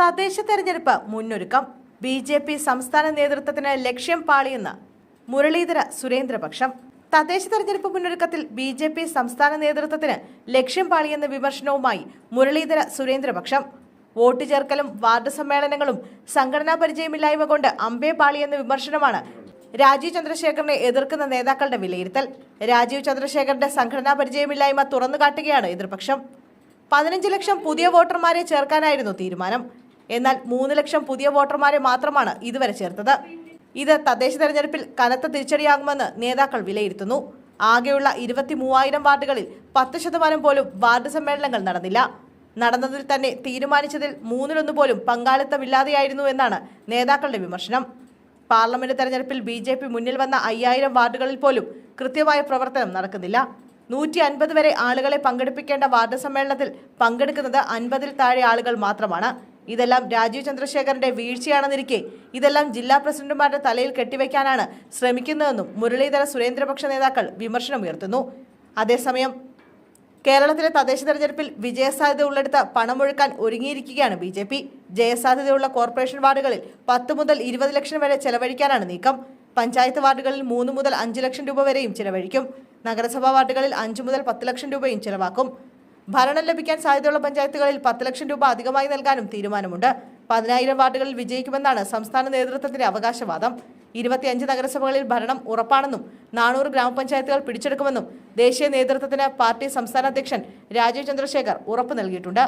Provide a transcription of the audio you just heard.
തദ്ദേശ തെരഞ്ഞെടുപ്പ് മുന്നൊരുക്കം. B J P സംസ്ഥാന നേതൃത്വത്തിന് ലക്ഷ്യം പാളിയെന്ന് മുരളീധര സുരേന്ദ്രപക്ഷം. തദ്ദേശ തെരഞ്ഞെടുപ്പ് മുന്നൊരുക്കത്തിൽ ബി ജെ പി സംസ്ഥാന നേതൃത്വത്തിന് ലക്ഷ്യം പാളിയെന്ന വിമർശനവുമായി മുരളീധര സുരേന്ദ്രപക്ഷം. വോട്ട് ചേർക്കലും വാർഡ് സമ്മേളനങ്ങളും സംഘടനാ പരിചയമില്ലായ്മ കൊണ്ട് അമ്പേ പാളിയെന്ന വിമർശനമാണ് രാജീവ് ചന്ദ്രശേഖരനെ എതിർക്കുന്ന നേതാക്കളുടെ വിലയിരുത്തൽ. രാജീവ് ചന്ദ്രശേഖരന്റെ സംഘടനാ പരിചയമില്ലായ്മ തുറന്നുകാട്ടുകയാണ് എതിർപക്ഷം. പതിനഞ്ച് ലക്ഷം പുതിയ വോട്ടർമാരെ ചേർക്കാനായിരുന്നു തീരുമാനം. എന്നാൽ മൂന്ന് ലക്ഷം പുതിയ വോട്ടർമാരെ മാത്രമാണ് ഇതുവരെ ചേർത്തത്. ഇത് തദ്ദേശ തെരഞ്ഞെടുപ്പിൽ കനത്ത തിരിച്ചടിയാകുമെന്ന് നേതാക്കൾ വിലയിരുത്തുന്നു. ആകെയുള്ള ഇരുപത്തി മൂവായിരം വാർഡുകളിൽ പത്ത് ശതമാനം പോലും വാർഡ് സമ്മേളനങ്ങൾ നടന്നില്ല. നടന്നതിൽ തന്നെ തീരുമാനിച്ചതിൽ മൂന്നിലൊന്നു പോലും പങ്കാളിത്തമില്ലാതെയായിരുന്നു എന്നാണ് നേതാക്കളുടെ വിമർശനം. പാർലമെന്റ് തെരഞ്ഞെടുപ്പിൽ ബി ജെ പി മുന്നിൽ വന്ന അയ്യായിരം വാർഡുകളിൽ പോലും കൃത്യമായ പ്രവർത്തനം നടക്കുന്നില്ല. നൂറ്റി അൻപത് വരെ ആളുകളെ പങ്കെടുപ്പിക്കേണ്ട വാർഡ് സമ്മേളനത്തിൽ പങ്കെടുക്കുന്നത് അൻപതിൽ താഴെ ആളുകൾ മാത്രമാണ്. ഇതെല്ലാം രാജീവ് ചന്ദ്രശേഖരന്റെ വീഴ്ചയാണെന്നിരിക്കെ ഇതെല്ലാം ജില്ലാ പ്രസിഡന്റുമാരുടെ തലയിൽ കെട്ടിവെക്കാനാണ് ശ്രമിക്കുന്നതെന്നും മുരളീധര സുരേന്ദ്രപക്ഷ നേതാക്കൾ വിമർശനമുയർത്തുന്നു. അതേസമയം കേരളത്തിലെ തദ്ദേശ തെരഞ്ഞെടുപ്പിൽ വിജയസാധ്യത ഉള്ളിടത്ത് പണമൊഴുക്കാൻ ഒരുങ്ങിയിരിക്കുകയാണ് ബി ജെ പി. ജയസാധ്യതയുള്ള കോർപ്പറേഷൻ വാർഡുകളിൽ പത്ത് മുതൽ ഇരുപത് ലക്ഷം വരെ ചെലവഴിക്കാനാണ് നീക്കം. പഞ്ചായത്ത് വാർഡുകളിൽ മൂന്ന് മുതൽ അഞ്ച് ലക്ഷം രൂപ വരെയും ചെലവഴിക്കും. നഗരസഭാ വാർഡുകളിൽ അഞ്ച് മുതൽ പത്ത് ലക്ഷം രൂപയും ചെലവാക്കും. ഭരണം ലഭിക്കാൻ സാധ്യതയുള്ള പഞ്ചായത്തുകളിൽ പത്ത് ലക്ഷം രൂപ അധികമായി നൽകാനും തീരുമാനമുണ്ട്. പതിനായിരം വാർഡുകളിൽ വിജയിക്കുമെന്നാണ് സംസ്ഥാന നേതൃത്വത്തിന്റെ അവകാശവാദം. ഇരുപത്തിയഞ്ച് നഗരസഭകളിൽ ഭരണം ഉറപ്പാണെന്നും നാനൂറ് ഗ്രാമപഞ്ചായത്തുകൾ പിടിച്ചെടുക്കുമെന്നും ദേശീയ നേതൃത്വത്തിന് പാർട്ടി സംസ്ഥാന അധ്യക്ഷൻ രാജീവ് ചന്ദ്രശേഖർ ഉറപ്പു നൽകിയിട്ടുണ്ട്.